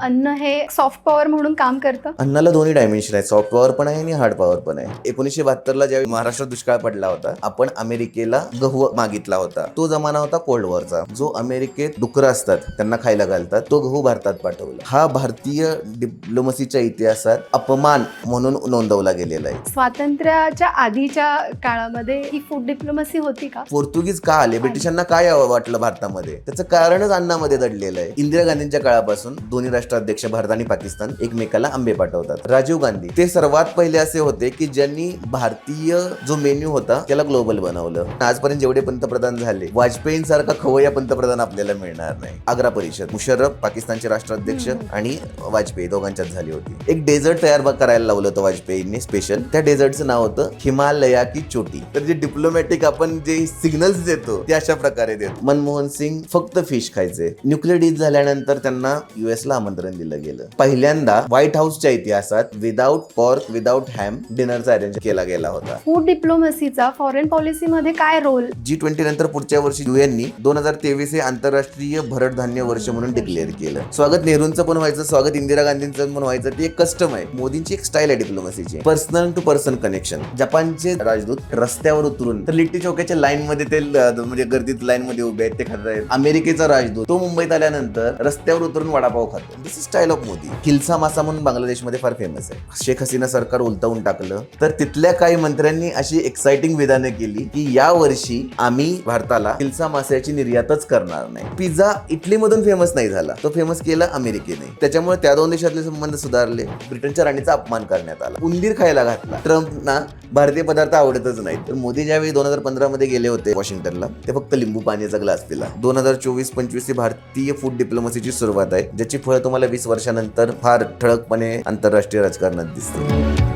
अन्न हे soft power म्हणून काम करतं? अन्नाला दोन्ही डायमेन्शन आहेत. सॉफ्ट पॉवर पण आहे आणि हार्ड पॉवर पण आहे. एकोणीसशे बहात्तरला ज्यावेळी महाराष्ट्रात दुष्काळ पडला होता आपण अमेरिकेला गहू मागितला होता. तो जमाना होता कोल्ड वॉरचा जो अमेरिकेत डुकरं असतात त्यांना खायला घालतात तो गहू भारतात पाठवला. हा भारतीय डिप्लोमसीच्या इतिहासात अपमान म्हणून नोंदवला गेलेला आहे. स्वातंत्र्याच्या आधीच्या काळामध्ये ही फूड डिप्लोमसी होती का? पोर्तुगीज का आले ब्रिटिशांना काय वाटलं भारतामध्ये? त्याचं कारणच अन्नामध्ये दडलेलं आहे. इंदिरा गांधींच्या काळापासून दोन्ही राष्ट्राध्यक्ष भारत आणि पाकिस्तान एकमेकाला आंबे पाठवतात. राजीव गांधी. ते सर्वात पहिले असे होते की ज्यांनी भारतीय जो मेन्यू होता त्याला ग्लोबल बनवलं. आजपर्यंत जेवढे पंतप्रधान झाले वाजपेयींसारखा खवय्या पंतप्रधान आपल्याला मिळणार नाही. आग्रा परिषद. मुशर्रफ पाकिस्तानचे राष्ट्राध्यक्ष आणि वाजपेयी दोघांच्यात झाली होती. एक डेझर्ट तयार करायला लावलं होतं वाजपेयींनी स्पेशल त्या डेझर्टचं नाव होतं हिमालया की चोटी. तर जे डिप्लोमॅटिक आपण जे सिग्नल्स देतो ते अशा प्रकारे देतो. मनमोहन सिंग फक्त फिश खायचे. न्यूक्लिअर डील झाल्यानंतर त्यांना युएस ला आमंत्रण दिलं गेलं. पहिल्यांदा व्हाईट हाऊसच्या इतिहासात विदाऊट पॉर्क विदाऊट हॅम डिनरचा अरेंज केला गेला होता. फूड डिप्लोमसीचा फॉरेन पॉलिसीमध्ये काय रोल जी ट्वेंटी नंतर पुढच्या वर्षी युएननी दोन हजार तेवीस हे आंतरराष्ट्रीय भरड धान्य वर्ष म्हणून डिक्लेअर केलं. स्वागत नेहरूंचं पण व्हायचं स्वागत इंदिरा गांधींचं पण व्हायचं ती एक कस्टम आहे. मोदींची एक स्टाईल आहे डिप्लोमसीची पर्सनल टू पर्सन कनेक्शन जपानचे राजदूत रस्त्यावर उतरून तर लिट्टी चौक्याच्या लाईन मध्ये ते म्हणजे गर्दीत लाईन मध्ये उभे आहेत ते खात आहेत. अमेरिकेचा राजदूत तो मुंबईत आल्यानंतर रस्त्यावर उतरून वडापाव खातो. This is style of Modi खिलसा मासा म्हणून बांगलादेशमध्ये फार फेमस आहे. शेख हसीना सरकार उलटवून टाकलं. तर तिथल्या काही मंत्र्यांनी अशी एक्साइटिंग विधानं केली की या वर्षी आम्ही भारताला खिलसा मास्याची निर्यातच करणार नाही. पिझ्झा इटलीमधून फेमस नाही झाला. तो फेमस केला अमेरिकेने. त्याच्यामुळे त्या दोन देशातले संबंध सुधारले. ब्रिटनच्या राणीचा अपमान करण्यात आला. उंदीर खायला घातला. ट्रम्पना भारतीय पदार्थ आवडतच नाही तर मोदी ज्यावेळी दोन हजार पंधरा मध्ये गेले होते वॉशिंग्टनला ते फक्त लिंबू पाण्याचा ग्लास पिला. दोन हजार चोवीस पंचवीस ही भारतीय फूड डिप्लोमसीची सुरुवात आहे ज्याची फळं तुम्हाला वीस वर्षानंतर फार ठळकपणे आंतरराष्ट्रीय राजकारणात दिसते